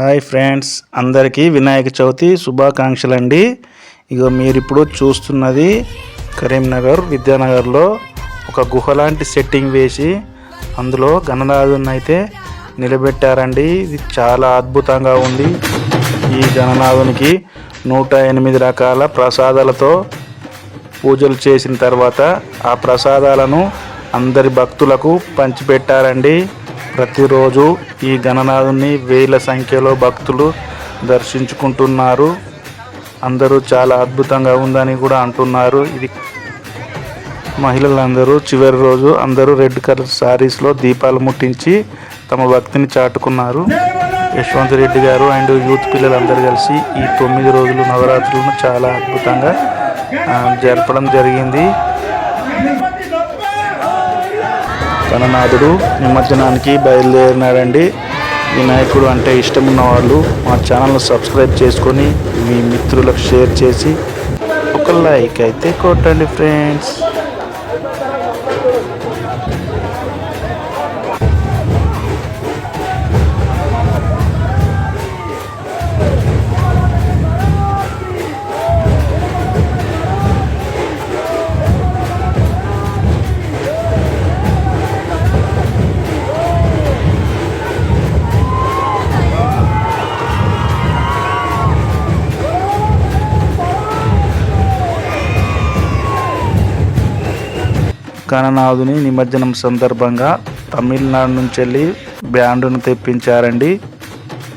Hi friends అందరికీ వినాయక చవితి శుభాకాంక్షలు అండి ఇగో మీరు ఇప్పుడు చూస్తున్నది కరీంనగర్ విద్యానగర్లో ఒక గుహ లాంటి సెట్టింగ్ వేసి అందులో గణనాథుని అయితే నిలబెట్టారండి. ఇది చాలా అద్భుతంగా ఉంది. ఈ గణనాథునికి నూట ఎనిమిది రకాల ప్రసాదాలతో పూజలు చేసిన తర్వాత ఆ ప్రసాదాలను అందరి భక్తులకు పంచిపెట్టారండి. ప్రతిరోజు ఈ గణనాథుని వేల సంఖ్యలో భక్తులు దర్శించుకుంటున్నారు. అందరూ చాలా అద్భుతంగా ఉందని కూడా అంటున్నారు. ఇది మహిళలందరూ చివరి రోజు అందరూ రెడ్ కలర్ శారీస్లో దీపాలు ముట్టించి తమ భక్తిని చాటుకున్నారు. యశ్వంత్ రెడ్డి గారు అండ్ యూత్ పిల్లలందరూ కలిసి ఈ తొమ్మిది రోజులు నవరాత్రులను చాలా అద్భుతంగా జరపడం జరిగింది. గణనాథుడు నిమజ్జనానికి బయలుదేరినాడండి. వినాయకుడు అంటే ఇష్టం ఉన్న వాళ్ళు మా ఛానల్ను సబ్స్క్రైబ్ చేసుకొని మీ మిత్రులకు షేర్ చేసి ఒక లైక్ అయితే కొట్టండి ఫ్రెండ్స్. గణనాథుని నిమజ్జనం సందర్భంగా తమిళనాడు నుంచి వెళ్ళి బ్యాండును తెప్పించారండి.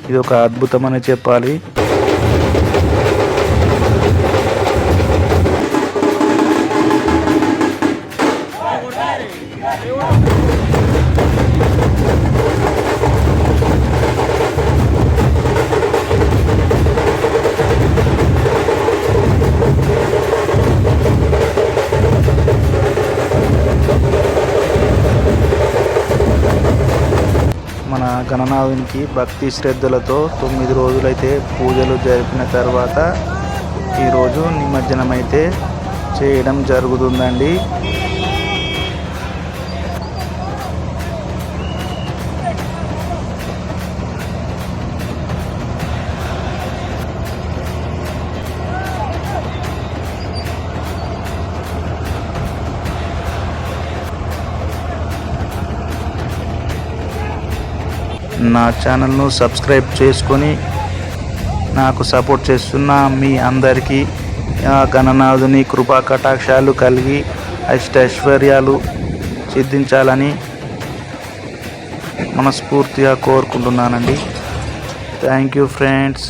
ఇది ఒక అద్భుతం అని చెప్పాలి. మన గణనాథునికి భక్తి శ్రద్ధలతో తొమ్మిది రోజులైతే పూజలు జరిపిన తర్వాత ఈరోజు నిమజ్జనం అయితే చేయడం జరుగుతుందండి. నా ఛానల్ను సబ్స్క్రైబ్ చేసుకొని నాకు సపోర్ట్ చేస్తున్న మీ అందరికీ గణనాథుని కృపా కటాక్షాలు కలిగి అష్టైశ్వర్యాలు సిద్ధించాలని మనస్ఫూర్తిగా కోరుకుంటున్నానండి. Thank you friends